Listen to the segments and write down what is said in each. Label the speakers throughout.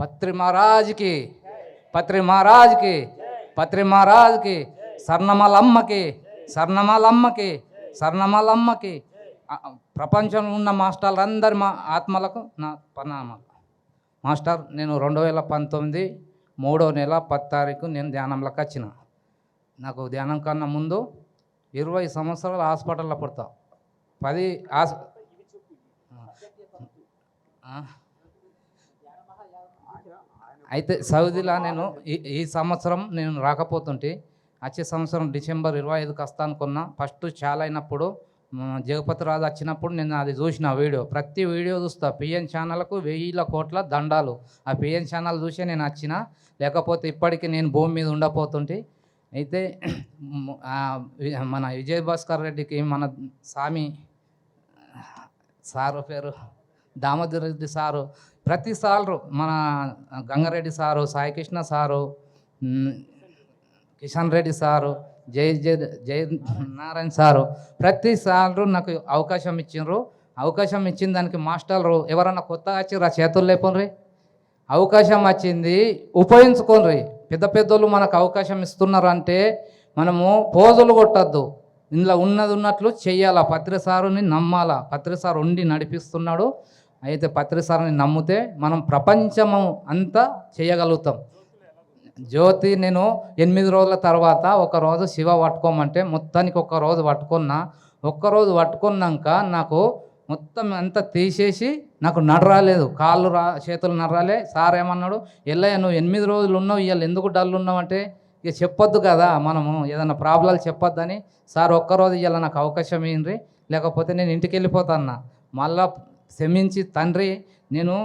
Speaker 1: పత్రి మహారాజ్కి పత్రి మహారాజ్కి పత్రి మహారాజ్కి సర్ణమలమ్మకి సర్ణమలమ్మకి సర్ణమలమ్మకి ప్రపంచంలో ఉన్న మాస్టర్లందరి మా ఆత్మలకు నా ప్రణామాలు. మాస్టర్ నేను రెండు వేల పంతొమ్మిది మూడో నెల పది తారీఖు నేను ధ్యానంలోకి వచ్చిన. నాకు ధ్యానం కన్నా ముందు ఇరవై సంవత్సరాలు హాస్పిటల్లో పడతా. పది హాస్ అయితే సౌదీలో నేను ఈ ఈ సంవత్సరం నేను రాకపోతుంటే వచ్చే సంవత్సరం డిసెంబర్ ఇరవై ఐదుకి వస్తానుకున్నా ఫస్ట్ చాలా అయినప్పుడు జగపతి రాజు వచ్చినప్పుడు నేను అది చూసిన వీడియో. ప్రతి వీడియో చూస్తా. పిఎన్ ఛానల్కు వెయ్యిల కోట్ల దండాలు. ఆ పిఎన్ ఛానల్ చూసే నేను వచ్చిన. లేకపోతే ఇప్పటికీ నేను భూమి మీద ఉండపోతుంటే అయితే మన విజయ్ భాస్కర్ రెడ్డికి మన స్వామి సారు పేరు దామోదర్ రెడ్డి సారు ప్రతిసార్లు మన Gangareddy sir Saikrishna sir Kishan Reddy sir జై జయ జయ నారాయణ సారు ప్రతిసార్లు నాకు అవకాశం ఇచ్చిండ్రు. అవకాశం ఇచ్చిన దానికి మాస్టర్లు ఎవరన్నా కొత్తగా వచ్చిర్రు చేతులు లేపండ్రి? అవకాశం వచ్చింది ఉపయోగించుకోండి పెద్ద పెద్దోళ్ళు మనకు అవకాశం ఇస్తున్నారు అంటే మనము పోజులు కొట్టద్దు. ఇందులో ఉన్నది ఉన్నట్లు చెయ్యాలా? పత్రిసారుని నమ్మాలా? పత్రిసారు ఉండి నడిపిస్తున్నాడు. అయితే పత్రిసారాన్ని నమ్మితే మనం ప్రపంచము అంతా చేయగలుగుతాం. జ్యోతి నేను ఎనిమిది రోజుల తర్వాత ఒక రోజు శివ పట్టుకోమంటే మొత్తానికి ఒక రోజు పట్టుకున్నా ఒక్కరోజు పట్టుకున్నాక నాకు మొత్తం అంతా తీసేసి నాకు నడరాలేదు కాళ్ళు రా చేతులు నడరాలే సార్ ఏమన్నాడు ఎల్లయ్య నువ్వు ఎనిమిది రోజులు ఉన్నావు ఇవాళ ఎందుకు డల్ ఉన్నావు అంటే ఇక చెప్పొద్దు కదా మనము ఏదైనా ప్రాబ్లాలు చెప్పొద్దని. సార్ ఒక్కరోజు ఇవాళ నాకు అవకాశం ఏంటి లేకపోతే నేను ఇంటికి వెళ్ళిపోతాన్నా మళ్ళా క్షమించి తండ్రి నేను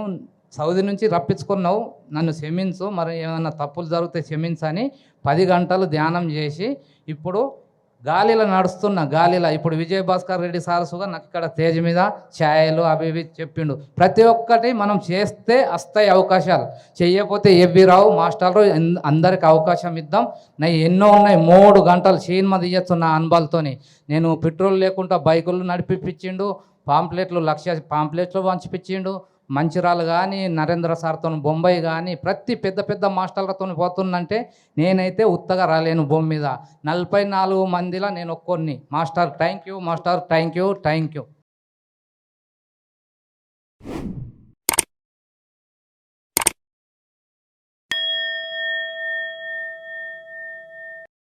Speaker 1: సౌదీ నుంచి రప్పించుకున్నావు. నన్ను క్షమించు. మరి ఏమైనా తప్పులు జరిగితే క్షమించని. పది గంటలు ధ్యానం చేసి ఇప్పుడు గాలిలో నడుస్తున్న గాలిలో ఇప్పుడు విజయ్ భాస్కర్ రెడ్డి సారసుగా నాకు ఇక్కడ తేజ్ మీద ఛాయలు అవి ఇవి చెప్పిండు. ప్రతి ఒక్కటి మనం చేస్తే వస్తాయి అవకాశాలు. చేయకపోతే ఎవ్వి రావు. మాస్టర్లు అందరికి అవకాశం ఇద్దాం. నా ఎన్నో ఉన్నాయి. మూడు గంటలు సినిమా తీయచ్చు నా అనుభవాలతోని నేను పెట్రోల్ లేకుండా బైకులు నడిపిపించిండు. పాంప్లెట్లు లక్ష పాంప్లెట్లు పంచిపించిండు మంచిరాలు కానీ నరేంద్ర సార్తో బొంబాయి కానీ ప్రతి పెద్ద పెద్ద మాస్టర్లతో పోతుందంటే నేనైతే ఉత్తగా రాలేను భూమి మీద. నలభై నాలుగు మందిలో నేను ఒక్కొన్ని. Master thank you master thank you thank you.